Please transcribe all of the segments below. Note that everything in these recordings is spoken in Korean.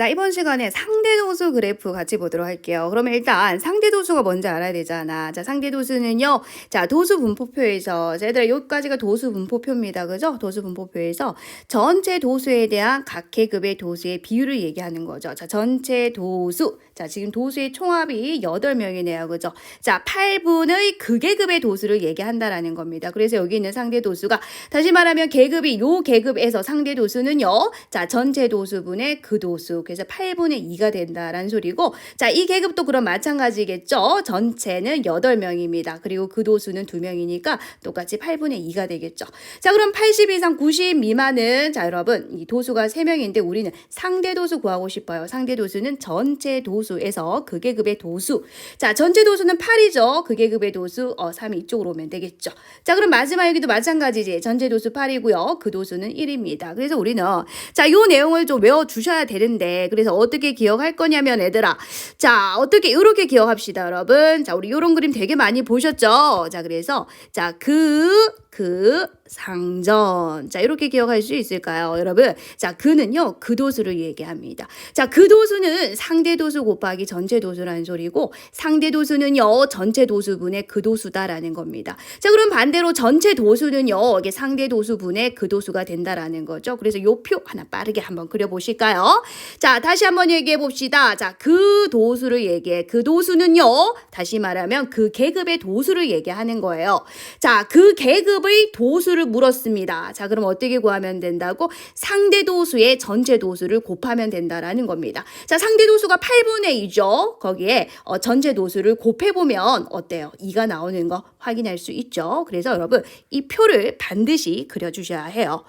자, 이번 시간에 상대도수 그래프 같이 보도록 할게요. 그러면 일단 상대도수가 뭔지 알아야 되잖아. 자, 상대도수는요. 자, 도수 분포표에서, 자, 얘들아, 여기까지가 도수 분포표입니다. 그죠? 도수 분포표에서 전체 도수에 대한 각 계급의 도수의 비율을 얘기하는 거죠. 자, 전체 도수. 자, 지금 도수의 총합이 8명이네요. 그죠? 자, 8분의 그 계급의 도수를 얘기한다라는 겁니다. 그래서 여기 있는 상대 도수가 다시 말하면 계급이 요 계급에서 상대 도수는요. 자, 전체 도수분의 그 도수. 그래서 8분의 2가 된다라는 소리고 자, 이 계급도 그럼 마찬가지겠죠. 전체는 8명입니다. 그리고 그 도수는 2명이니까 똑같이 8분의 2가 되겠죠. 자, 그럼 80 이상 90 미만은 자, 여러분, 이 도수가 3명인데 우리는 상대 도수 구하고 싶어요. 상대 도수는 전체 도수에서 그 계급의 도수. 자, 전체 도수는 8이죠. 그 계급의 도수 어, 3이 이쪽으로 오면 되겠죠. 자, 그럼 마지막 여기도 마찬가지지. 전체 도수 8이고요. 그 도수는 1입니다. 그래서 우리는 자, 요 내용을 좀 외워 주셔야 되는데 그래서 어떻게 기억할 거냐면 얘들아. 자, 어떻게 이렇게 기억합시다, 여러분. 자, 우리 요런 그림 되게 많이 보셨죠? 자, 그래서 자, 그그 상전. 자, 이렇게 기억할 수 있을까요, 여러분? 자, 그는요, 그 도수를 얘기합니다. 자, 그 도수는 상대 도수 곱하기 전체 도수라는 소리고, 상대 도수는요, 전체 도수분의 그 도수다라는 겁니다. 자, 그럼 반대로 전체 도수는요, 이게 상대 도수분의 그 도수가 된다라는 거죠. 그래서 요 표 하나 빠르게 한번 그려보실까요? 자, 다시 한번 얘기해 봅시다. 자, 그 도수를 얘기해. 그 도수는요, 다시 말하면 그 계급의 도수를 얘기하는 거예요. 자, 그 계급의 도수를 물었습니다. 자, 그럼 어떻게 구하면 된다고? 상대 도수의 전체 도수를 곱하면 된다라는 겁니다. 자, 상대 도수가 8분의 2죠. 거기에 어, 전체 도수를 곱해 보면 어때요? 2가 나오는 거 확인할 수 있죠. 그래서 여러분, 이 표를 반드시 그려주셔야 해요.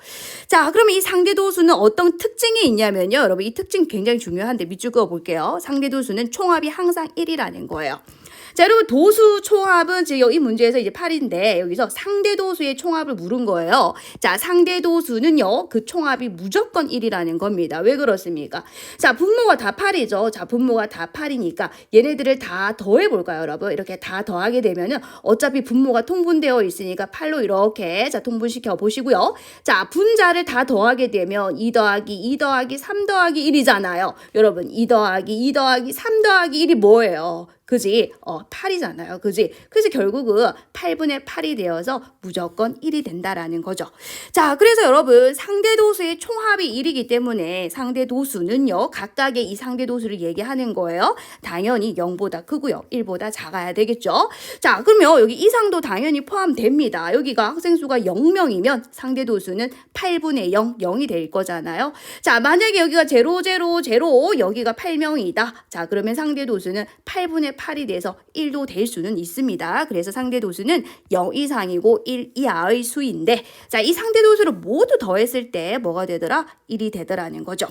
자, 그럼 이 상대 도수는 어떤 특징이 있냐면요. 여러분, 이 특징 굉장히 중요한데 밑줄 그어 볼게요. 상대 도수는 총합이 항상 1이라는 거예요. 자, 여러분 도수 총합은 지금 이 문제에서 이제 8인데 여기서 상대 도수의 총합을 물은 거예요. 자, 상대 도수는요. 그 총합이 무조건 1이라는 겁니다. 왜 그렇습니까? 자, 분모가 다 8이죠. 자, 분모가 다 8이니까 얘네들을 다 더해 볼까요, 여러분? 이렇게 다 더하게 되면은 어차피 분모가 통분되어 있으니까 8로 이렇게 자, 통분시켜 보시고요. 자, 분자를 다 더하게 되면 2 더하기 2 더하기 3 더하기 1이잖아요. 여러분, 2 더하기 2 더하기 3 더하기 1이 뭐예요? 그지? 어, 8이잖아요. 그지? 그래서 결국은 8분의 8이 되어서 무조건 1이 된다라는 거죠. 자, 그래서 여러분, 상대 도수의 총합이 1이기 때문에 상대 도수는요, 각각의 이 상대 도수를 얘기하는 거예요. 당연히 0보다 크고요. 1보다 작아야 되겠죠. 자, 그러면 여기 이상도 당연히 포함됩니다. 여기가 학생 수가 0명이면 상대 도수는 8분의 0, 0이 될 거잖아요. 자, 만약에 여기가 0, 0, 0, 여기가 8명이다. 자, 그러면 상대 도수는 8분의 8이 돼서 1도 될 수는 있습니다. 그래서 상대 도수는 0 이상이고 1 이하의 수인데 자, 이 상대 도수를 모두 더했을 때 뭐가 되더라? 1이 되더라는 거죠.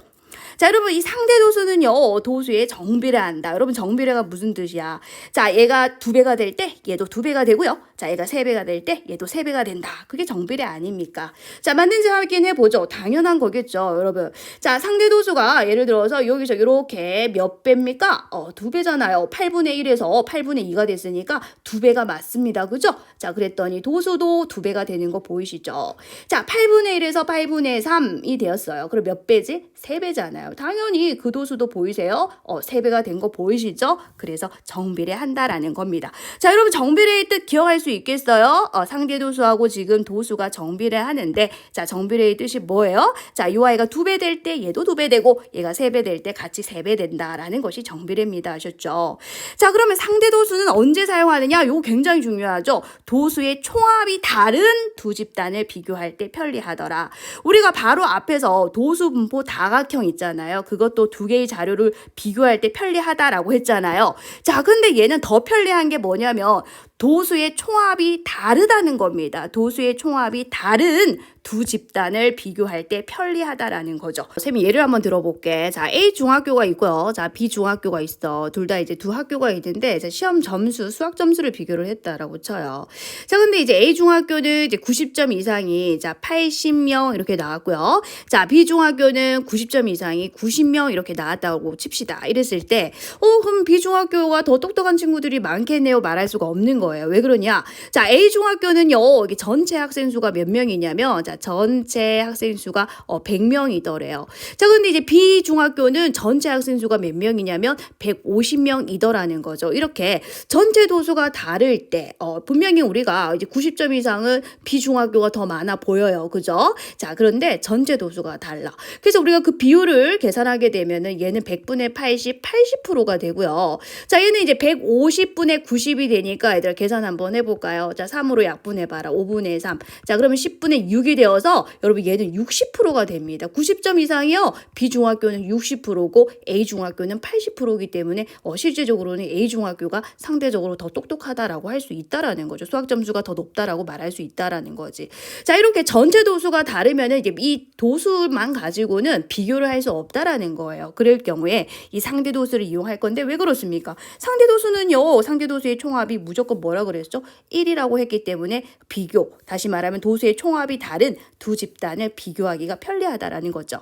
자, 여러분, 이 상대 도수는요, 도수의 정비례한다. 여러분, 정비례가 무슨 뜻이야? 자, 얘가 두 배가 될 때, 얘도 두 배가 되고요. 자, 얘가 세 배가 될 때, 얘도 세 배가 된다. 그게 정비례 아닙니까? 자, 맞는지 확인해 보죠. 당연한 거겠죠, 여러분. 자, 상대 도수가 예를 들어서 여기서 이렇게 몇 배입니까? 어, 두 배잖아요. 8분의 1에서 8분의 2가 됐으니까 두 배가 맞습니다. 그죠? 자, 그랬더니 도수도 두 배가 되는 거 보이시죠? 자, 8분의 1에서 8분의 3이 되었어요. 그럼 몇 배지? 세 배잖아요. 당연히 그 도수도 보이세요? 어, 세 배가 된 거 보이시죠? 그래서 정비례 한다라는 겁니다. 자, 여러분 정비례의 뜻 기억할 수 있겠어요? 어, 상대 도수하고 지금 도수가 정비례 하는데 자, 정비례의 뜻이 뭐예요? 자, 요 아이가 두 배 될 때 얘도 두 배 되고 얘가 세 배 될 때 같이 세 배 된다라는 것이 정비례입니다. 아셨죠? 자, 그러면 상대 도수는 언제 사용하느냐? 요 굉장히 중요하죠. 도수의 총합이 다른 두 집단을 비교할 때 편리하더라. 우리가 바로 앞에서 도수 분포 다각형 있잖아요. 그것도 두 개의 자료를 비교할 때 편리하다라고 했잖아요. 자, 근데 얘는 더 편리한 게 뭐냐면 도수의 총합이 다르다는 겁니다. 도수의 총합이 다른 두 집단을 비교할 때 편리하다라는 거죠. 쌤이 예를 한번 들어볼게. 자, A 중학교가 있고요. 자, B 중학교가 있어. 둘 다 이제 두 학교가 있는데 자, 시험 점수, 수학 점수를 비교를 했다라고 쳐요. 자, 근데 이제 A 중학교는 이제 90점 이상이 자, 80명 이렇게 나왔고요. 자, B 중학교는 90점 이상이 90명 이렇게 나왔다고 칩시다. 이랬을 때, 어, 그럼 B 중학교가 더 똑똑한 친구들이 많겠네요. 말할 수가 없는 거예요. 왜 그러냐? 자, A 중학교는요, 전체 학생 수가 몇 명이냐면, 자, 전체 학생 수가 어, 100명이더래요. 자, 근데 이제 B 중학교는 전체 학생 수가 몇 명이냐면 150명이더라는 거죠. 이렇게 전체 도수가 다를 때, 어, 분명히 우리가 이제 90점 이상은 B 중학교가 더 많아 보여요. 그죠? 자, 그런데 전체 도수가 달라. 그래서 우리가 그 비율을 계산하게 되면은 얘는 100분의 80, 80%가 되고요. 자, 얘는 이제 150분의 90이 되니까 얘들아 계산 한번 해 볼까요? 자, 3으로 약분해 봐라. 5분의 3. 자, 그러면 10분의 6이 되어서 여러분 얘는 60%가 됩니다. 90점 이상이요. B 중학교는 60%고 A 중학교는 80%이기 때문에 어, 실제적으로는 A 중학교가 상대적으로 더 똑똑하다라고 할 수 있다라는 거죠. 수학 점수가 더 높다라고 말할 수 있다라는 거지. 자, 이렇게 전체 도수가 다르면은 이제 이 도수만 가지고는 비교를 할 수 없다라는 거예요. 그럴 경우에 이 상대 도수를 이용할 건데 왜 그렇습니까? 상대 도수는요. 상대 도수의 총합이 무조건 뭐라 그랬죠? 1이라고 했기 때문에 비교. 다시 말하면 도수의 총합이 다른 두 집단을 비교하기가 편리하다라는 거죠.